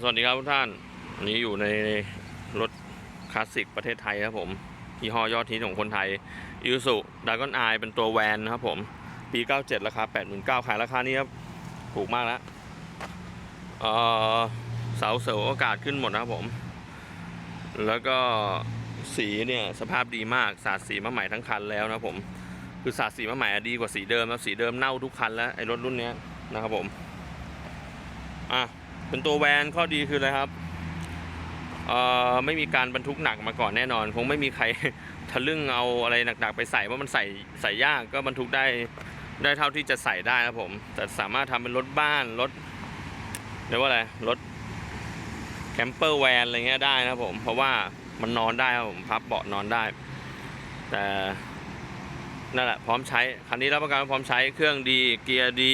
สวัสดีครับทุกท่านวันนี้อยู่ในรถคลาสสิกประเทศไทยครับผมยี่ห้อยอดฮิตของคนไทยยูสุดากอนไอเป็นตัวแวนนะครับผมปี 97 ราคา 89,000ขายราคานี้ครับ ถูกมากแล้วเสาเสริมอากาศขึ้นหมดนะครับผม แล้วก็สีเนี่ยสภาพดีมากสาดสีมาใหม่ทั้งคันแล้วนะครับผม คือสาดสีมาใหม่ดีกว่าสีเดิมนะสีเดิมเน่าทุกคันแล้วไอ้รถรุ่นเนี้ยนะครับผม อะ เป็นตัวแวนข้อดีคืออะไรครับเอ่อไม่มีการบรรทุกหนักมาก่อนแน่นอน คงไม่มีใครทะลึ่งเอาอะไรหนักๆไปใส่ว่ามันใส่ใส่ยากก็บรรทุกได้ได้เท่าที่จะใส่ได้นะครับผม แต่สามารถทำเป็นรถบ้านรถเรียกว่าอะไรรถแคมเปอร์แวนอะไรเงี้ยได้นะครับผม เพราะว่ามันนอนได้ครับผมพับเบาะนอนได้ แต่นั่นแหละพร้อมใช้คันนี้รับประกันว่าพร้อมใช้เครื่องดีเกียร์ดี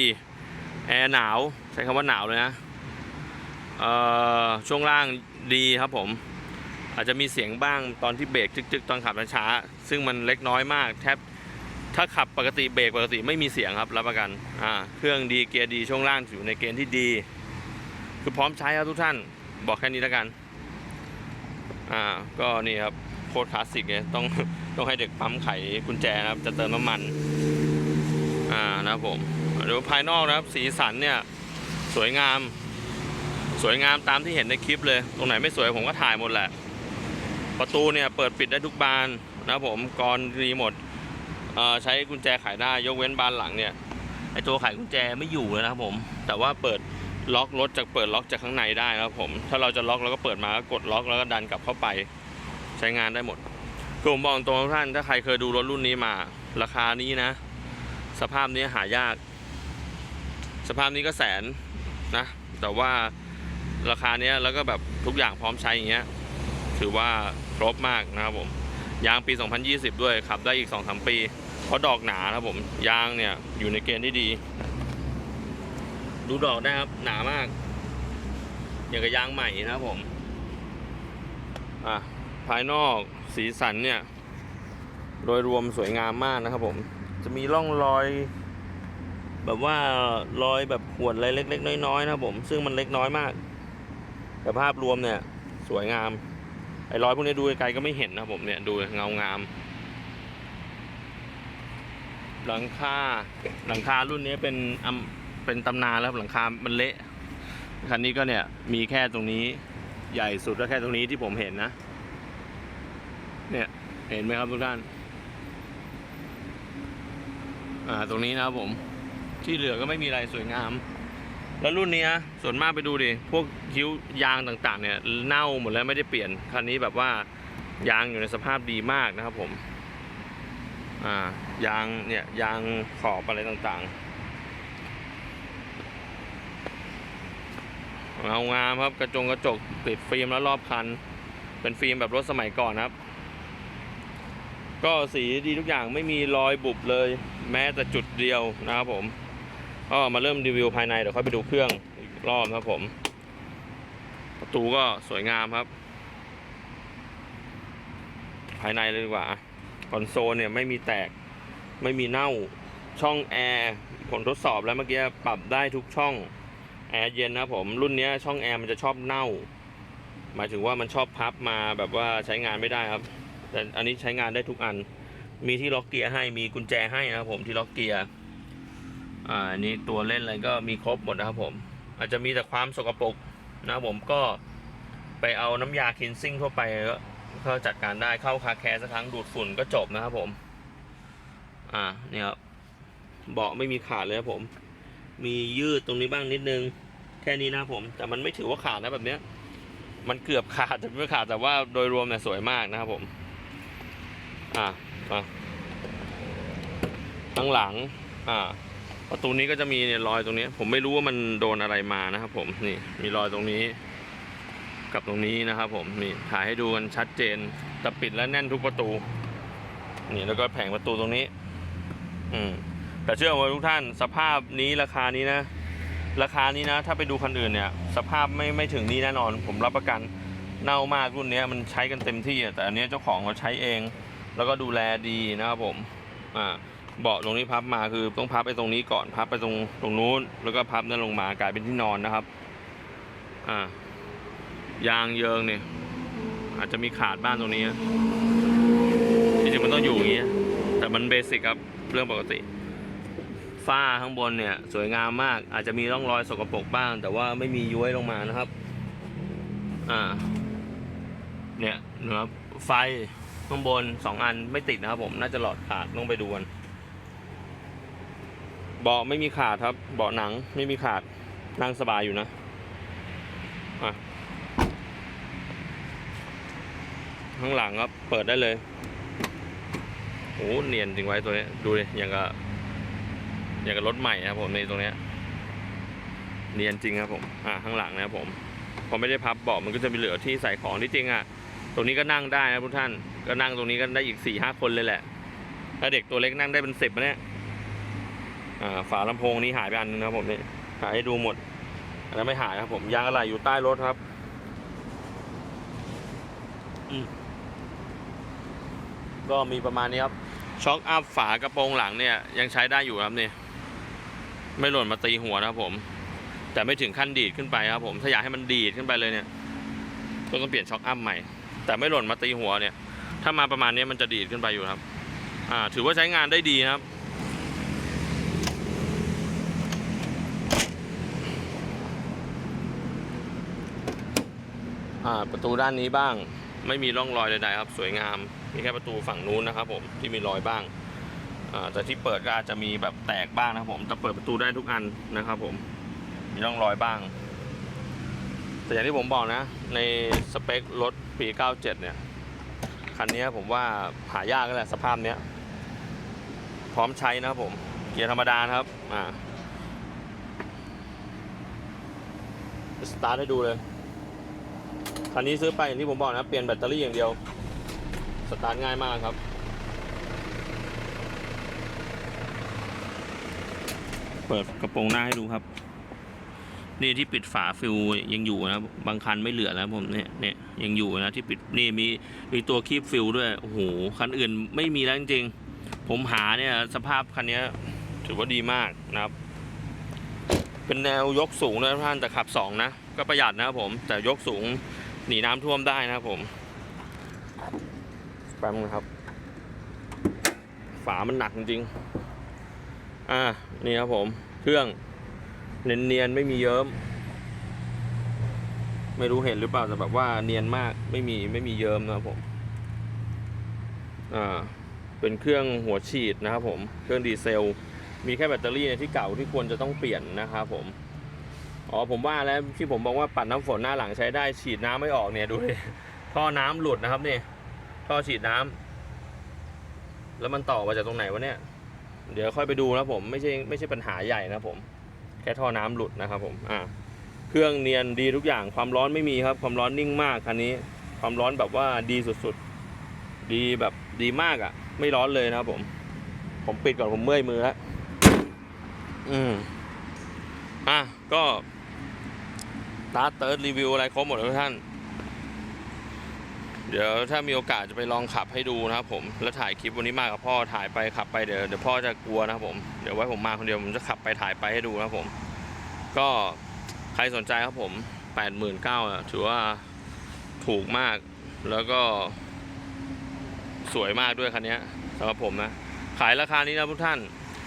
แอร์หนาว ใช้คำว่าหนาวเลยนะ ช่วงล่างดีครับผม อาจจะมีเสียงบ้างตอนที่เบรกจึกๆ ตอนขับช้าๆซึ่งมันเล็กน้อยมากแทบถ้าขับปกติเบรกปกติไม่มีเสียงครับรับประกันอ่าเครื่องดีเกียร์ดีช่วงล่างอยู่ในเกณฑ์ที่ดี คือพร้อมใช้ครับทุกท่านบอกแค่นี้แล้วกันอ่าก็นี่ครับโคตรคลาสสิกเลยต้องต้องให้เด็กปั๊มไขกุญแจนะครับ จะเติมน้ำมันอ่านะครับผมเดี๋ยวภายนอกนะครับสีสันเนี่ยสวยงาม สวยงามตามที่เห็นในคลิปเลย ตรงไหนไม่สวยผมก็ถ่ายหมดแหละ ประตูเนี่ยเปิดปิดได้ทุกบานนะผมกรดีหมดใช้กุญแจไขได้ยกเว้นบานหลังเนี่ยไอตัวไขกุญแจไม่อยู่เลยนะครับผม แต่ว่าเปิดล็อกรถจากเปิดล็อกจากข้างในได้นะครับผม ถ้าเราจะล็อกเราก็เปิดมาก็กดล็อกแล้วก็ดันกลับเข้าไปใช้งานได้หมดคือผมบอกตรงท่านถ้าใครเคยดูรถรุ่นนี้มา ราคานี้นะ สภาพนี้หายาก สภาพนี้ก็แสนนะ แต่ว่า ราคาเนี้ยแล้วก็แบบทุกอย่างพร้อมใช้อย่างเงี้ยถือว่าครบมากนะครับผมยางปี 2020 ด้วยขับได้อีก 2-3 ปี เพราะดอกหนานะครับผมยางเนี่ยอยู่ในเกณฑ์ที่ดี ดูดอกได้ครับหนามาก อย่างกับยางใหม่นะครับผมอะภายนอกสีสันเนี่ย โดยรวมสวยงามมากนะครับผม จะมีร่องรอย แบบว่ารอยแบบขวดอะไรเล็ก ๆ น้อยๆนะครับผม ซึ่งมันเล็กน้อยมาก แต่ภาพรวมเนี่ยสวยงาม ไอ้รอยพวกนี้ดูไกลก็ไม่เห็นนะผมเนี่ยดูเงางาม หลังคาหลังคารุ่นนี้เป็นอำเป็นตำนานแล้วหลังคา มันเละ คันนี้ก็เนี่ยมีแค่ตรงนี้ใหญ่สุดก็แค่ตรงนี้ที่ผมเห็นนะ เนี่ยเห็นไหมครับทุกท่าน อ่าตรงนี้นะครับผม ที่เหลือก็ไม่มีอะไรสวยงาม แล้วรุ่นนี้ส่วนมากไปดูดิ พวกคิ้วยางต่างๆ เนี่ยเน่าหมดแล้วไม่ได้เปลี่ยน คันนี้แบบว่ายางอยู่ในสภาพดีมากนะครับผม อ่ายางเนี่ยยางขอบอะไรต่างๆเงางามครับกระจงกระจกติดฟิล์มแล้วรอบคัน เป็นฟิล์มแบบรถสมัยก่อนครับ ก็สีดีทุกอย่างไม่มีรอยบุบเลย แม้แต่จุดเดียวนะครับผม ก็มาเริ่มรีวิวภายในเดี๋ยวค่อยไปดูเครื่องอีกรอบครับผม ประตูก็สวยงามครับ ภายในเลยดีกว่าคอนโซลเนี่ยไม่มีแตกไม่มีเน่าช่องแอร์ผมทดสอบแล้วเมื่อกี้ปรับได้ทุกช่องแอร์เย็นนะครับผมรุ่นนี้ช่องแอร์มันจะชอบเน่า หมายถึงว่ามันชอบพับมาแบบว่าใช้งานไม่ได้ครับ แต่อันนี้ใช้งานได้ทุกอัน มีที่ล็อกเกียร์ให้มีกุญแจให้นะครับผมที่ล็อกเกียร์ อ่าอันนี้ตัวเล่นอะไรก็มีครบหมดนะครับผม อาจจะมีแต่ความสกปรกนะครับผมก็ไปเอาน้ำยาคินซิ่งทั่วไปก็จัดการได้เข้าคาแคร์สักครั้งดูดฝุ่นก็จบนะครับผม อ่าเนี่ยครับเบาะไม่มีขาดเลยครับผม มียืดตรงนี้บ้างนิดนึง แค่นี้นะผม แต่มันไม่ถือว่าขาดนะแบบเนี้ย มันเกือบขาดแต่ไม่ขาดแต่ว่าโดยรวมเนี่ยสวยมากนะครับผม อ่าอ่าข้างหลัง อ่า ประตูนี้ก็จะมีเนี่ยรอยตรงนี้ ผมไม่รู้ว่ามันโดนอะไรมานะครับ ผมนี่มีรอยตรงนี้ กับตรงนี้นะครับ ผมนี่ถ่ายให้ดูกันชัดเจนแต่ปิดและแน่นทุกประตู นี่แล้วก็แผงประตูตรงนี้ อืมแต่เชื่อว่าทุกท่านสภาพนี้ราคานี้นะ ราคานี้นะ ถ้าไปดูคันอื่นเนี่ย สภาพไม่ไม่ถึงนี้แน่นอน ผมรับประกันเน่ามากรุ่นนี้มันใช้กันเต็มที่แต่อันนี้เจ้าของเขาใช้เอง แล้วก็ดูแลดีนะครับผมอ่า เบาะตรงนี้พับมาคือต้องพับไปตรงนี้ก่อนพับไปตรงตรงนู้น แล้วก็พับนั่นลงมากลายเป็นที่นอนนะครับ อ่ายางเยิงเนี่ยอาจจะมีขาดบ้านตรงนี้จริงๆมันต้องอยู่อย่างนี้แต่มันเบสิกครับเรื่องปกติ ฝ้าข้างบนเนี่ยสวยงามมาก อาจจะมีร่องรอยสกปรกบ้าง แต่ว่าไม่มีย้วยลงมานะครับ อ่า เนี่ยนะครับไฟข้างบนสองอันไม่ติดนะครับผมน่าจะหลอดขาดต้องไปดูกัน เบาะไม่มีขาดครับ เบาะหนังไม่มีขาดนั่งสบายอยู่นะอะข้างหลังครับ เปิดได้เลยโอ้เนียนจริงไว้ตัวนี้ดูดิอย่างกับอย่างกับรถใหม่นะครับผมในตรงเนี้ยเนียนจริงครับผมอ่าข้างหลังนะครับผมพอไม่ได้พับเบาะมันก็จะมีเหลือที่ใส่ของที่จริงอะตรงนี้ก็นั่งได้นะทุกท่านก็นั่งตรงนี้ก็ได้อีกสี่ห้าคนเลยแหละถ้าเด็กตัวเล็กนั่งได้เป็นสิบนะเนี่ย ฝาลำโพงนี้หายไปอันนึงนะครับผมนี่หายให้ดูหมดอันนั้นไม่หายครับผมยางอะไหล่อยู่ใต้รถครับก็มีประมาณนี้ครับช็อคอัพฝากระโปรงหลังเนี่ย ยังใช้ได้อยู่ครับนี่ไม่หล่นมาตีหัวนะครับผม แต่ไม่ถึงขั้นดีดขึ้นไปครับผมถ้าอยากให้มันดีดขึ้นไปเลยเนี่ยก็ต้องเปลี่ยนช็อคอัพใหม่ แต่ไม่หล่นมาตีหัวเนี่ย ถ้ามาประมาณนี้มันจะดีดขึ้นไปอยู่ครับ อ่า ถือว่าใช้งานได้ดีครับ ประตูด้านนี้บ้าง ไม่มีร่องรอยใดๆครับ สวยงาม มีแค่ประตูฝั่งนู้นนะครับ ผมที่มีรอยบ้างแต่ที่เปิดก็อาจจะมีแบบแตกบ้างนะครับผมแต่เปิดประตูได้ทุกอันนะครับ ผมมีร่องรอยบ้าง แต่อย่างที่ผมบอกนะ ในสเปครถปี 97 เนี่ยคันนี้ผมว่าหายากก็แหละสภาพเนี้ยพร้อมใช้นะครับผม เกียร์ธรรมดานะครับ อ่าสตาร์ทให้ดูเลย คันนี้ซื้อไปอย่างที่ผมบอกนะเปลี่ยนแบตเตอรี่อย่างเดียว สตาร์ทง่ายมากครับ เปิดกระโปรงหน้าให้ดูครับ นี่ที่ปิดฝาฟิลยังอยู่นะ บางคันไม่เหลือแล้วผมเนี่ยเนี่ยยังอยู่นะที่ปิดนี่มีมีตัวคีบฟิลด้วย โอ้โห คันอื่นไม่มีแล้วจริงๆ ผมหาเนี่ยสภาพคันนี้ถือว่าดีมากนะครับ เป็นแนวยกสูงนะท่านแต่ขับสองนะ ก็ประหยัดนะครับผม แต่ยกสูงหนีน้ำท่วมได้นะครับผมแป๊บนึงครับ ฝามันหนักจริงๆอ่านี่ครับผม เครื่องเนียนๆไม่มีเยิ้ม ไม่รู้เห็นหรือเปล่าแต่แบบว่าเนียนมากไม่มีไม่มีเยิ้มนะครับผมอ่าเป็นเครื่องหัวฉีดนะครับผม เครื่องดีเซล มีแค่แบตเตอรี่เนี่ยที่เก่าที่ควรจะต้องเปลี่ยนนะครับผม อ๋อผมว่าแล้วที่ผมบอกว่าปัดน้ำฝนหน้าหลังใช้ได้ฉีดน้ำไม่ออกเนี่ยดูดิท่อน้ำหลุดนะครับนี่ท่อฉีดน้ำแล้วมันต่อมาจากตรงไหนวะเนี่ย เดี๋ยวค่อยไปดูนะผมไม่ใช่ไม่ใช่ปัญหาใหญ่นะผม แค่ท่อน้ำหลุดนะครับผมอ่าเครื่องเนียนดีทุกอย่างความร้อนไม่มีครับ ความร้อนนิ่งมากคันนี้ ความร้อนแบบว่าดีสุดๆ ดีแบบดีมากอะ่ะ ไม่ร้อนเลยนะครับผม ผมปิดก่อนผมเมื่อยมือแล้วอืมอะก็ ตาร์ทเติร์ดรีวิวอะไรครบหมดแล้วทุกท่าน เดี๋ยวถ้ามีโอกาสจะไปลองขับให้ดูนะครับผม แล้วถ่ายคลิปวันนี้มากับพ่อถ่ายไปขับไปเดี๋ยวเดี๋ยวพ่อจะกลัวนะครับผม เดี๋ยวไว้ผมมาคนเดียวผมจะขับไปถ่ายไปให้ดูนะครับผม ก็ใครสนใจครับผมแปดหมื่นเก้าถือว่าถูกมาก แล้วก็ สวยมากด้วยคันนี้สำหรับผมนะ ขายราคานี้นะทุกท่าน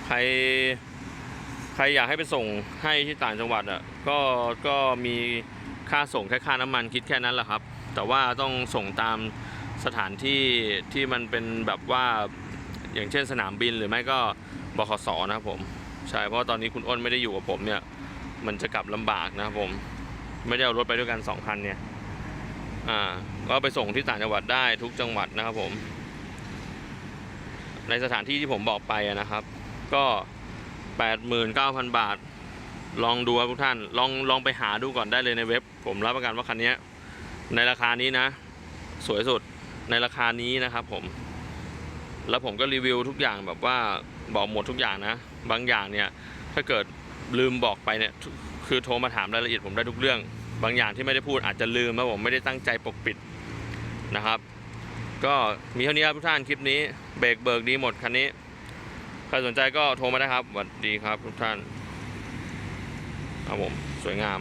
ใคร ใครอยากให้ไปส่งให้ที่ต่างจังหวัดอะ ก็ก็มีค่าส่งแค่ค่าน้ำมันคิดแค่นั้นแหละครับ แต่ว่าต้องส่งตามสถานที่ที่มันเป็นแบบว่าอย่างเช่นสนามบินหรือไม่ก็บขสนะครับผมใช่เพราะว่าตอนนี้คุณอ้นไม่ได้อยู่กับผมเนี่ย มันจะกลับลำบากนะครับผม ไม่ได้เอารถไปด้วยกันสองคันเนี่ยอ่าก็ไปส่งที่ต่างจังหวัดได้ทุกจังหวัดนะครับผม ในสถานที่ที่ผมบอกไปนะครับ ก็ 89,000 บาท ลองดูครับทุกท่านลองลองไปหาดูก่อนได้เลยในเว็บ ผมรับประกันว่าคันนี้ในราคานี้นะ สวยสุดในราคานี้นะครับผม แล้วผมก็รีวิวทุกอย่างแบบว่าบอกหมดทุกอย่างนะ บางอย่างเนี่ยถ้าเกิดลืมบอกไปเนี่ยคือโทรมาถามรายละเอียดผมได้ทุกเรื่อง บางอย่างที่ไม่ได้พูดอาจจะลืมนะผมไม่ได้ตั้งใจปกปิดนะครับ ก็มีเท่านี้ครับทุกท่านคลิปนี้เบรกเบิกดีหมดคันนี้ใครสนใจก็โทรมาได้ครับสวัสดีครับทุกท่าน ครับผมสวยงาม